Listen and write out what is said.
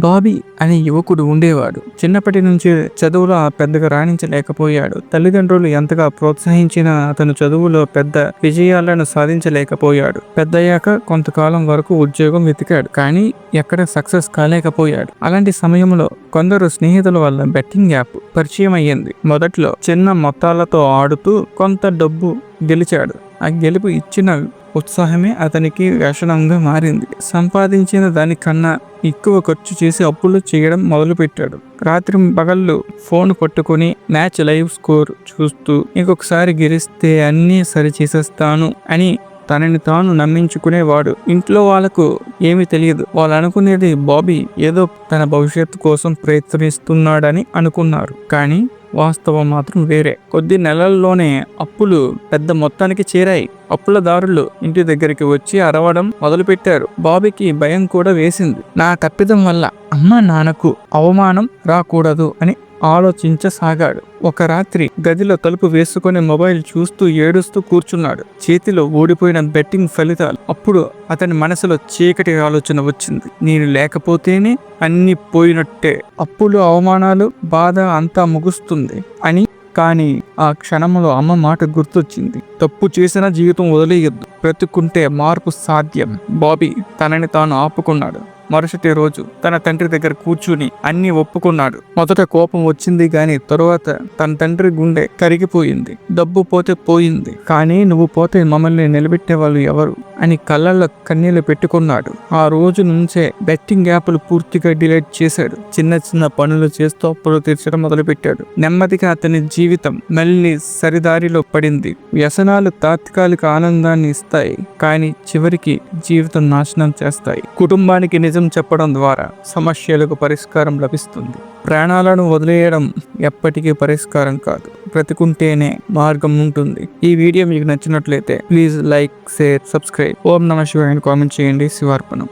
బాబీ అనే యువకుడు ఉండేవాడు. చిన్నప్పటి నుంచి చదువులో పెద్దగా రాణించలేకపోయాడు. తల్లిదండ్రులు ఎంతగా ప్రోత్సహించినా అతను చదువులో పెద్ద విజయాలను సాధించలేకపోయాడు. పెద్దయ్యాక కొంతకాలం వరకు ఉద్యోగం వెతికాడు. కానీ ఎక్కడ సక్సెస్ కాలేకపోయాడు. అలాంటి సమయంలో కొందరు స్నేహితుల వల్ల బెట్టింగ్ యాప్ పరిచయం అయ్యింది. మొదట్లో చిన్న మొత్తాలతో ఆడుతూ కొంత డబ్బు గెలిచాడు. ఆ గెలుపు ఇచ్చిన ఉత్సాహమే అతనికి వ్యసనంగా మారింది. సంపాదించిన దానికన్నా ఎక్కువ ఖర్చు చేసి అప్పులు చేయడం మొదలుపెట్టాడు. రాత్రి పగళ్ళు ఫోన్ పట్టుకొని మ్యాచ్ లైవ్ స్కోర్ చూస్తూ ఇంకొకసారి గెలిస్తే అన్నీ సరి చేసేస్తాను అని తనని తాను నమ్మించుకునేవాడు. ఇంట్లో వాళ్ళకు ఏమీ తెలియదు. వాళ్ళు అనుకునేది బాబీ ఏదో తన భవిష్యత్తు కోసం ప్రయత్నిస్తున్నాడని అనుకున్నారు. కానీ వాస్తవం మాత్రం వేరే. కొద్ది నెలల్లోనే అప్పులు పెద్ద మొత్తానికి చేరాయి. అప్పులదారులు ఇంటి దగ్గరికి వచ్చి అరవడం మొదలుపెట్టారు. బాబీకి భయం కూడా వేసింది. నా తప్పిదం వల్ల అమ్మ నాన్నకు అవమానం రాకూడదు అని ఆలోచించసాగాడు ఒక రాత్రి గదిలో తలుపు వేసుకుని మొబైల్ చూస్తూ ఏడుస్తూ కూర్చున్నాడు. చేతిలో ఓడిపోయిన బెట్టింగ్ ఫలితాలు. అప్పుడు అతని మనసులో చీకటి ఆలోచన వచ్చింది. నేను లేకపోతేనే అన్ని పోయినట్టే. అప్పులు అవమానాలు బాధ అంతా ముగుస్తుంది అని. కానీ ఆ క్షణంలో అమ్మ మాట గుర్తొచ్చింది. తప్పు చేసిన జీవితం వదిలేయద్దు. బ్రతుకుంటే మార్పు సాధ్యం. బాబీ తనని తాను ఆపుకున్నాడు. మరుసటి రోజు తన తండ్రి దగ్గర కూర్చుని అన్ని ఒప్పుకున్నాడు. మొదట కోపం వచ్చింది గాని తరువాత తన తండ్రి గుండె కరిగిపోయింది. డబ్బు పోతే పోయింది. కానీ నువ్వు పోతే మమ్మల్ని నిలబెట్టే వాళ్ళు ఎవరు? అని కళ్ళల్లో కన్నీళ్ళు పెట్టుకున్నాడు. ఆ రోజు నుంచే బెట్టింగ్ యాప్లు పూర్తిగా డిలీట్ చేశాడు. చిన్న చిన్న పనులు చేస్తూ అప్పులు తీర్చడం మొదలుపెట్టాడు. నెమ్మదిగా అతని జీవితం మళ్ళీ సరిదారిలో పడింది. వ్యసనాలు తాత్కాలిక ఆనందాన్ని ఇస్తాయి కానీ చివరికి జీవితం నాశనం చేస్తాయి. కుటుంబానికి నిజం చెప్పడం ద్వారా సమస్యలకు పరిష్కారం లభిస్తుంది. ప్రాణాలను వదిలేయడం ఎప్పటికీ పరిష్కారం కాదు. బ్రతికుంటేనే మార్గం ఉంటుంది. ఈ వీడియో మీకు నచ్చినట్లయితే ప్లీజ్ లైక్ షేర్ సబ్స్క్రైబ్. ఓం నమ శివాయని కామెంట్ చేయండి. శివార్పణం.